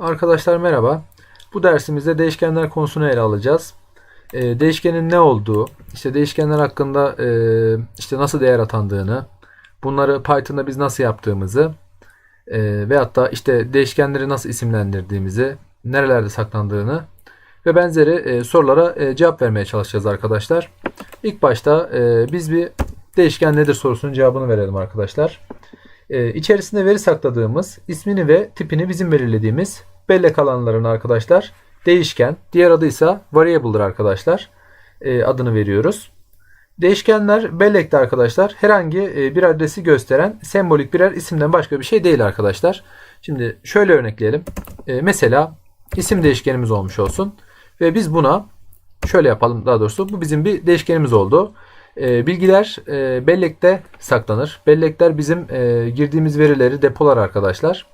Arkadaşlar merhaba. Bu dersimizde değişkenler konusunu ele alacağız. Ee, değişkenin ne olduğu, işte değişkenler hakkında e, işte nasıl değer atandığını, bunları Python'da biz nasıl yaptığımızı e, veyahut da işte değişkenleri nasıl isimlendirdiğimizi, nerelerde saklandığını ve benzeri e, sorulara e, cevap vermeye çalışacağız arkadaşlar. İlk başta e, biz bir değişken nedir sorusunun cevabını verelim arkadaşlar. E, içerisinde veri sakladığımız, ismini ve tipini bizim belirlediğimiz bellek alanlarını arkadaşlar değişken, diğer adı ise variable'dır arkadaşlar. E, adını veriyoruz. Değişkenler bellekte arkadaşlar herhangi e, bir adresi gösteren sembolik birer isimden başka bir şey değil arkadaşlar. Şimdi şöyle örnekleyelim. E, mesela isim değişkenimiz olmuş olsun ve biz buna şöyle yapalım daha doğrusu bu bizim bir değişkenimiz oldu. E, bilgiler e, bellekte saklanır. Bellekler bizim e, girdiğimiz verileri depolar arkadaşlar.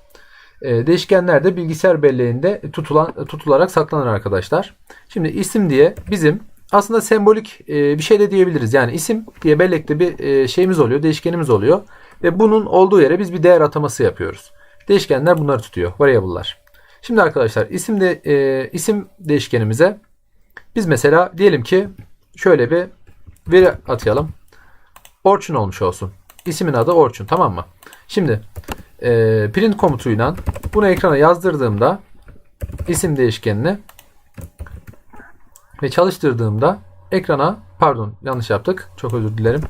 E, değişkenler de bilgisayar belleğinde tutulan tutularak saklanır arkadaşlar. Şimdi isim diye bizim aslında sembolik e, bir şey de diyebiliriz. Yani isim diye bellekte bir e, şeyimiz oluyor, değişkenimiz oluyor ve bunun olduğu yere biz bir değer ataması yapıyoruz. Değişkenler bunları tutuyor, variable'lar. Şimdi arkadaşlar isim de e, isim değişkenimize biz mesela diyelim ki şöyle bir veri atayalım. Orçun olmuş olsun. İsmin adı Orçun tamam mı? Şimdi e, print komutuyla bunu ekrana yazdırdığımda isim değişkenini ve çalıştırdığımda ekrana pardon yanlış yaptık. Çok özür dilerim.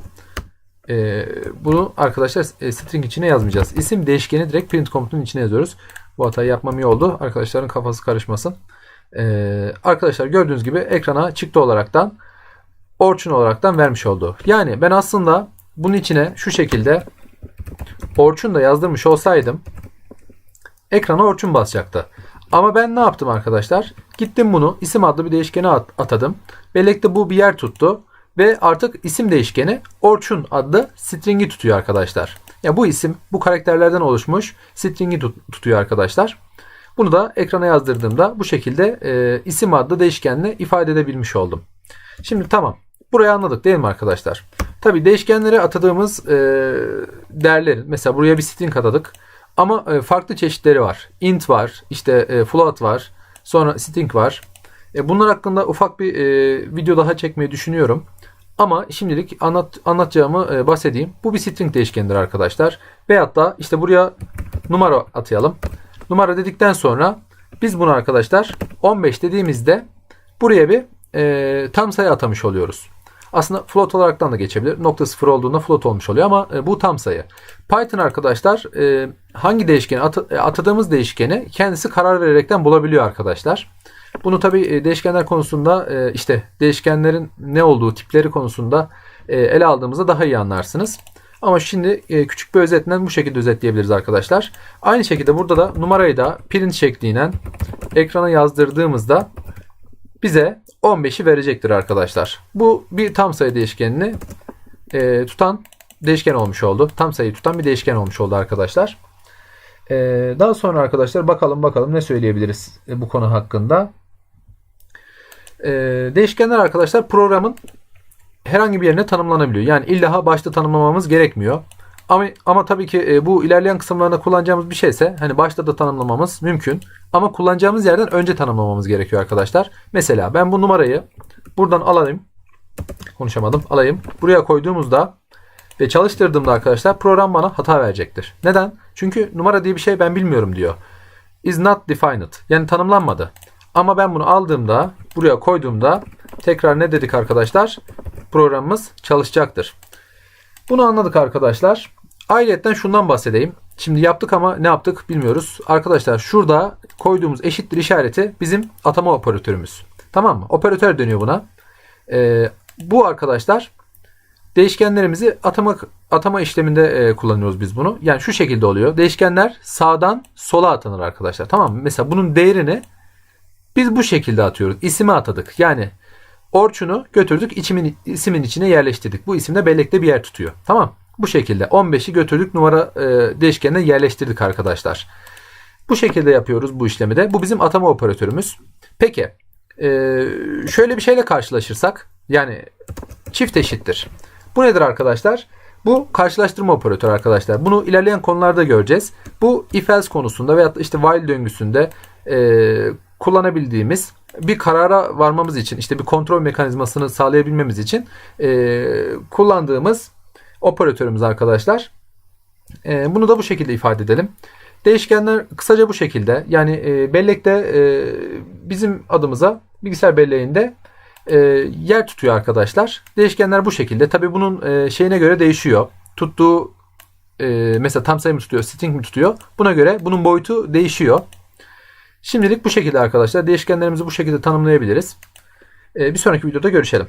E, bunu arkadaşlar e, string içine yazmayacağız. İsim değişkeni direkt print komutunun içine yazıyoruz. Bu hatayı yapmam iyi oldu. Arkadaşların kafası karışmasın. E, arkadaşlar gördüğünüz gibi ekrana çıktı olaraktan Orçun olaraktan vermiş oldu. Yani ben aslında bunun içine şu şekilde Orçun da yazdırmış olsaydım ekrana Orçun basacaktı. Ama ben ne yaptım arkadaşlar? Gittim bunu isim adlı bir değişkene at- atadım. Bellekte bu bir yer tuttu. Ve artık isim değişkeni Orçun adlı stringi tutuyor arkadaşlar. Ya bu isim bu karakterlerden oluşmuş stringi tut- tutuyor arkadaşlar. Bunu da ekrana yazdırdığımda bu şekilde e, isim adlı değişkenle ifade edebilmiş oldum. Şimdi tamam. Burayı anladık değil mi arkadaşlar? Tabi değişkenlere atadığımız e, değerlerin mesela buraya bir string atadık. Ama e, farklı çeşitleri var. int var, işte e, float var, sonra string var. E, bunlar hakkında ufak bir e, video daha çekmeyi düşünüyorum. Ama şimdilik anlat, anlatacağımı e, bahsedeyim. Bu bir string değişkenidir arkadaşlar. Veyahut da işte buraya numara atayalım. Numara dedikten sonra biz bunu arkadaşlar 15 dediğimizde buraya bir e, tam sayı atamış oluyoruz. Aslında float olaraktan da geçebilir. Nokta sıfır olduğunda float olmuş oluyor ama e, bu tam sayı. Python arkadaşlar e, hangi değişkeni e, atadığımız değişkeni kendisi karar vererekten bulabiliyor arkadaşlar. Bunu tabi değişkenler konusunda işte değişkenlerin ne olduğu tipleri konusunda ele aldığımızda daha iyi anlarsınız. Ama şimdi küçük bir özetle bu şekilde özetleyebiliriz arkadaşlar. Aynı şekilde burada da numarayı da print şekliyle ekrana yazdırdığımızda bize 15'i verecektir arkadaşlar. Bu bir tam sayı değişkenini e, tutan değişken olmuş oldu. Tam sayıyı tutan bir değişken olmuş oldu arkadaşlar. E, daha sonra arkadaşlar bakalım bakalım ne söyleyebiliriz e, bu konu hakkında. E, değişkenler arkadaşlar programın herhangi bir yerine tanımlanabiliyor. Yani illa başta tanımlamamız gerekmiyor. Ama, ama tabii ki e, bu ilerleyen kısımlarında kullanacağımız bir şeyse hani başta da tanımlamamız mümkün. Ama kullanacağımız yerden önce tanımlamamız gerekiyor arkadaşlar. Mesela ben bu numarayı buradan alayım. Konuşamadım. Alayım. Buraya koyduğumuzda ve çalıştırdığımda arkadaşlar program bana hata verecektir. Neden? Çünkü numara diye bir şey ben bilmiyorum diyor. Is not defined. Yani tanımlanmadı. Ama ben bunu aldığımda buraya koyduğumda tekrar ne dedik arkadaşlar? Programımız çalışacaktır. Bunu anladık arkadaşlar. Ayrıca şundan bahsedeyim. Şimdi yaptık ama ne yaptık bilmiyoruz. Arkadaşlar şurada koyduğumuz eşittir işareti bizim atama operatörümüz. Tamam mı? Operatör dönüyor buna. Ee, bu arkadaşlar değişkenlerimizi atama, atama işleminde e, kullanıyoruz biz bunu. Yani şu şekilde oluyor. Değişkenler sağdan sola atanır arkadaşlar. Tamam mı? Mesela bunun değerini biz bu şekilde atıyoruz. İsime atadık. Yani Orçun'u götürdük içimin, isimin içine yerleştirdik. Bu isimde bellekte bir yer tutuyor. Tamam. Bu şekilde 15'i götürdük numara e, değişkenine yerleştirdik arkadaşlar. Bu şekilde yapıyoruz bu işlemi de. Bu bizim atama operatörümüz. Peki e, şöyle bir şeyle karşılaşırsak yani çift eşittir. Bu nedir arkadaşlar? Bu karşılaştırma operatörü arkadaşlar. Bunu ilerleyen konularda göreceğiz. Bu if else konusunda veya işte while döngüsünde e, kullanabildiğimiz bir karara varmamız için işte bir kontrol mekanizmasını sağlayabilmemiz için e, kullandığımız operatörümüz arkadaşlar. E, bunu da bu şekilde ifade edelim. Değişkenler kısaca bu şekilde. Yani e, bellekte e, bizim adımıza bilgisayar belleğinde e, yer tutuyor arkadaşlar. Değişkenler bu şekilde. Tabi bunun şeyine göre değişiyor. Tuttuğu mesela tam sayı mı tutuyor, string mi tutuyor? Buna göre bunun boyutu değişiyor. Şimdilik bu şekilde arkadaşlar. Değişkenlerimizi bu şekilde tanımlayabiliriz. Bir sonraki videoda görüşelim.